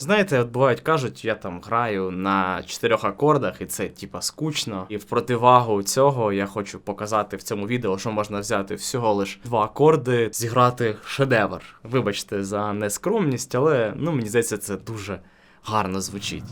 Знаєте, от бувають кажуть, я там граю на чотирьох акордах, і це типа скучно. І в противагу цього я хочу показати в цьому відео, що можна взяти всього лиш два акорди, зіграти шедевр. Вибачте за нескромність, але ну мені здається, це дуже гарно звучить.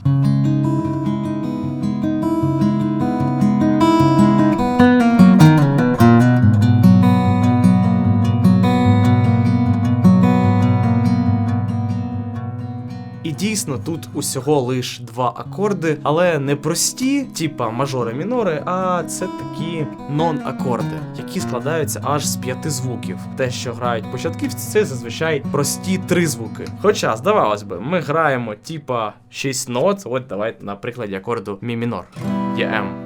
І дійсно тут усього лиш два акорди, але не прості, типа мажори мінори, а це такі нон-акорди, які складаються аж з п'яти звуків. Те, що грають початківці, це зазвичай прості три звуки. Хоча, здавалось би, ми граємо типа шість нот. От давайте на прикладі акорду мі мінор. ЄМ.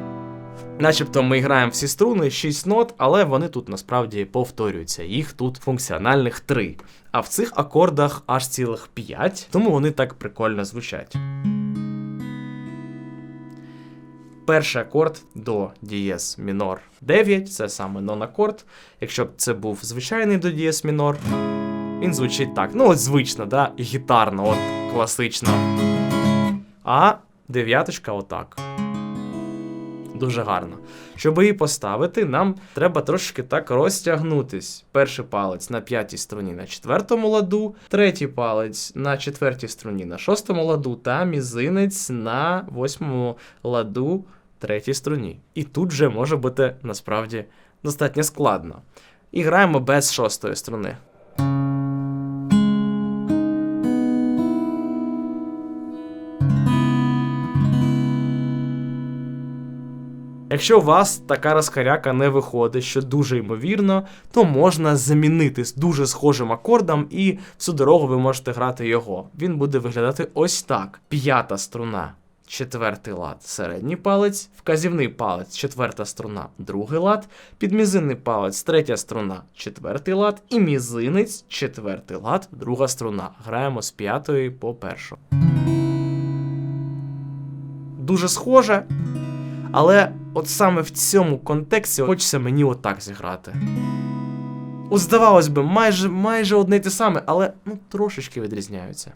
Начебто ми граємо всі струни, 6 нот, але вони тут насправді повторюються. Їх тут функціональних 3. А в цих акордах аж цілих 5, тому вони так прикольно звучать. Перший акорд до дієс мінор 9, це саме нон-акорд. Якщо б це був звичайний до дієс мінор, він звучить так. Ну, от звично, да? гітарно, от класично. А дев'яточка отак. Дуже гарно. Щоб її поставити, нам треба трошки так розтягнутись. Перший палець на п'ятій струні на четвертому ладу, третій палець на четвертій струні на шостому ладу, та мізинець на восьмому ладу третій струні. І тут вже може бути насправді достатньо складно. І граємо без шостої струни. Якщо у вас така розхаряка не виходить, що дуже ймовірно, то можна замінити з дуже схожим акордом, і всю дорогу ви можете грати його. Він буде виглядати ось так: п'ята струна. Четвертий лад, середній палець, вказівний палець, четверта струна, другий лад, підмізинний палець, третя струна, четвертий лад, і мізинець, четвертий лад, друга струна. Граємо з п'ятої по першу. Дуже схоже, але от саме в цьому контексті хочеться мені отак зіграти. От здавалось би, майже майже одне й те саме, але ну трошечки відрізняються.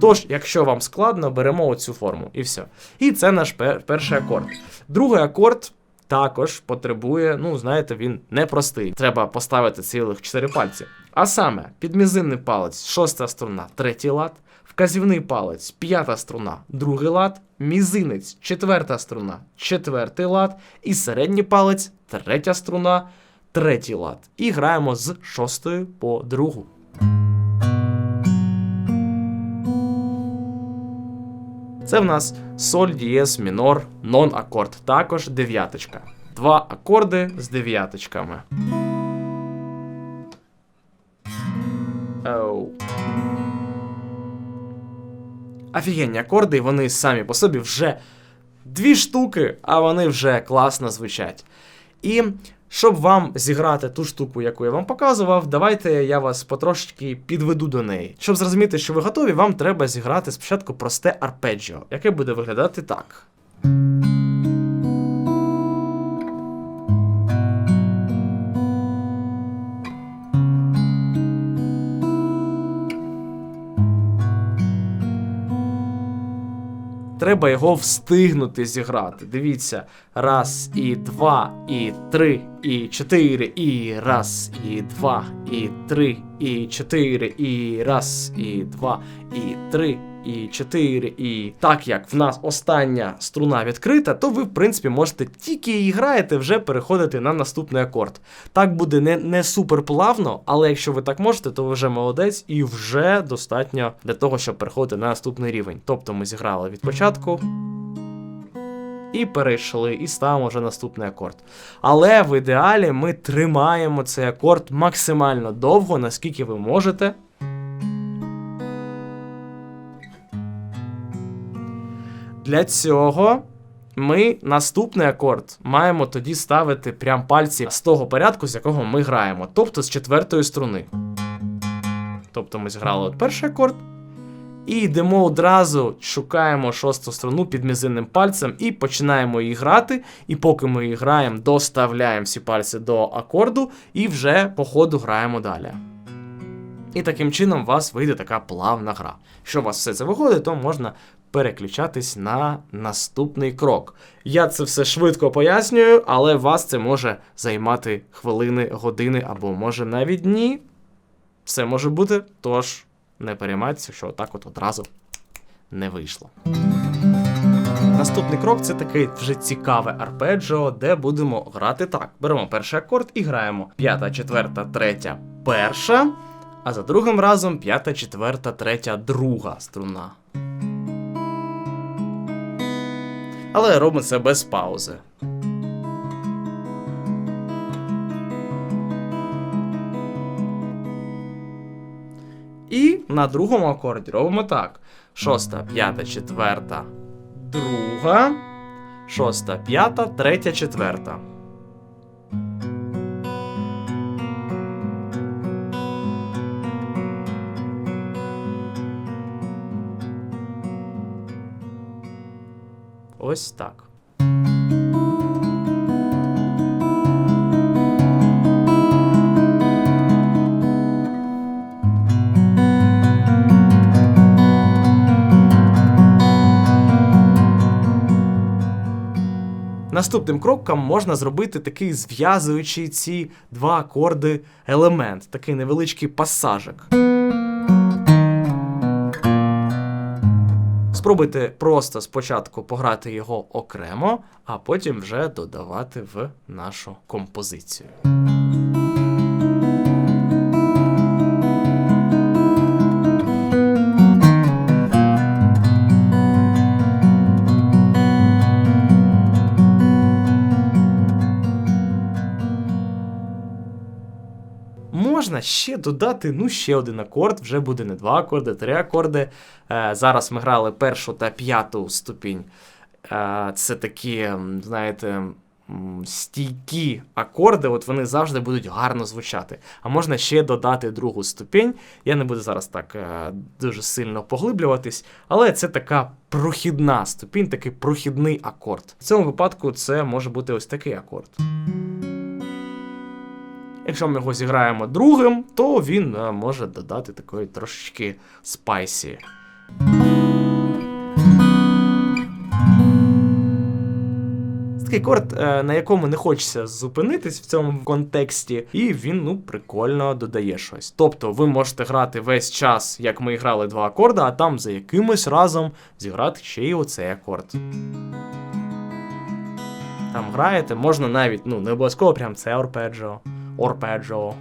Тож, якщо вам складно, беремо оцю форму і все. І це наш пер- перший акорд. Другий акорд також потребує, ну, знаєте, він непростий. Треба поставити цілих 4 пальці. А саме, підмізинний палець, шоста струна, третій лад, вказівний палець, п'ята струна, другий лад, мізинець, четверта струна, четвертий лад, і середній палець, третя струна, третій лад. І граємо з шостої по другу. Це в нас соль дієс мінор нон акорд, також дев'яточка. Два акорди з дев'яточками. Оу. Офігенні акорди, вони самі по собі вже дві штуки, а вони вже класно звучать. І щоб вам зіграти ту штуку, яку я вам показував, давайте я вас потрошечки підведу до неї. Щоб зрозуміти, що ви готові, вам треба зіграти спочатку просте арпеджіо, яке буде виглядати так. Треба його встигнути зіграти. Дивіться, раз, і два, і три, і чотири, і раз, і два, і три, і чотири, і раз, і два, і три, і чотири, і так як в нас остання струна відкрита, то ви, в принципі, можете тільки її граєте, вже переходити на наступний акорд. Так буде не, не супер плавно, але якщо ви так можете, то ви вже молодець і вже достатньо для того, щоб переходити на наступний рівень. Тобто ми зіграли від початку. І перейшли, і ставимо вже наступний акорд. Але в ідеалі ми тримаємо цей акорд максимально довго, наскільки ви можете. Для цього ми наступний акорд маємо тоді ставити прям пальці з того порядку, з якого ми граємо, тобто з четвертої струни. Тобто ми зіграли от перший акорд. І йдемо одразу, шукаємо шосту струну під мізинним пальцем і починаємо її грати. І поки ми її граємо, доставляємо всі пальці до акорду і вже по ходу граємо далі. І таким чином у вас вийде така плавна гра. Якщо у вас все це виходить, то можна переключатись на наступний крок. Я це все швидко пояснюю, але вас це може займати хвилини, години або може навіть дні. Все може бути, тож не переймайтеся, що отак от одразу не вийшло. Наступний крок це такий вже цікаве арпеджіо, де будемо грати так. Беремо перший акорд і граємо п'ята, четверта, третя, перша, а за другим разом п'ята, четверта, третя, друга струна. Але робимо це без паузи. І на другому акорді робимо так: шоста, п'ята, четверта, друга, шоста, п'ята, третя, четверта. Ось так. Наступним кроком можна зробити такий зв'язуючий ці два акорди елемент, такий невеличкий пасажик. Спробуйте просто спочатку пограти його окремо, а потім вже додавати в нашу композицію. Можна ще додати ну ще один акорд, вже буде не два акорди, три акорди. Е, зараз ми грали першу та п'яту ступінь. Е, це такі, знаєте, стійкі акорди, от вони завжди будуть гарно звучати. А можна ще додати другу ступінь. Я не буду зараз так е, дуже сильно поглиблюватись, але це така прохідна ступінь, такий прохідний акорд. В цьому випадку це може бути ось такий акорд. Якщо ми його зіграємо другим, то він е, може додати такої трошечки спайсі. Такий акорд, е, на якому не хочеться зупинитись в цьому контексті, і він ну прикольно додає щось. Тобто ви можете грати весь час, як ми грали два акорди, а там за якимось разом зіграти ще й оцей акорд. Там граєте, можна навіть, ну, не обов'язково прям це арпеджіо, орпеджіо.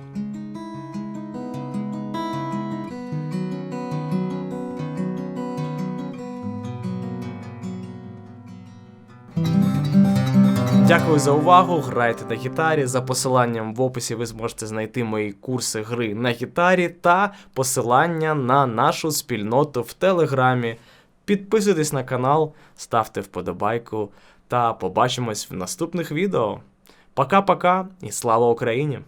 Дякую за увагу. Грайте на гітарі. За посиланням в описі ви зможете знайти мої курси гри на гітарі та посилання на нашу спільноту в Телеграмі. Підписуйтесь на канал, ставте вподобайку та побачимось в наступних відео. Пока-пока і слава Україні!